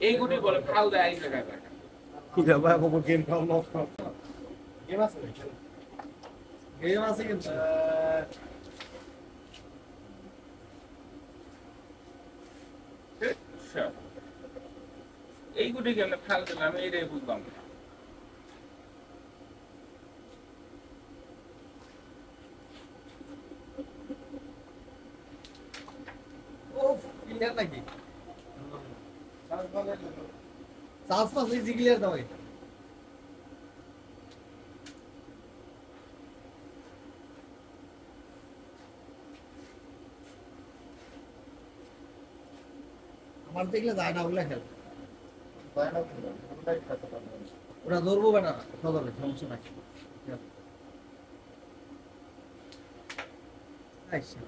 এই গুটি বলে খাও দেয় এই জায়গায় গেম খাও নক খাও গেম আছে কিন্তু এই গুটি কেমনে ফাল দিলাম এইটাই বুঝলাম। না। নাকি? সাউস পাস ইজি দাও এটা। আমার দেখলে যায় না ওগুলা খেল ওরা ধরবো না? সদরে সমস্যা নাই। আচ্ছা।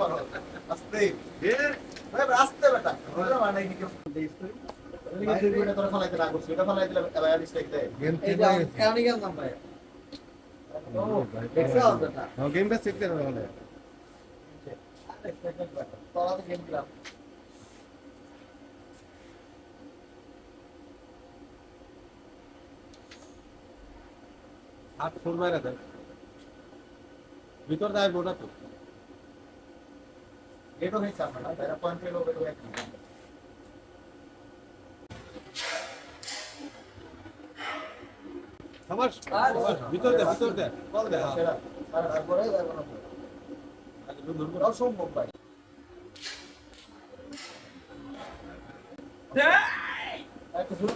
করবে। আসতে বেটা মানে ফলাই দেয়। গেমটা শিখতে হবে তাহলে। তোরা তো গেম খেলা হাত ফুল মারা দেন। ভিতর যাইবো না তো এটো হয়েছে তারা পয়েন্ট পেল এটা এক সবার ভিতর দে ভিতর দে বল দে হ্যাঁ। সেরা আর তারপরে যাব না একটু দূর করে। ওরাও সম্ভব ভাই একটা শুরু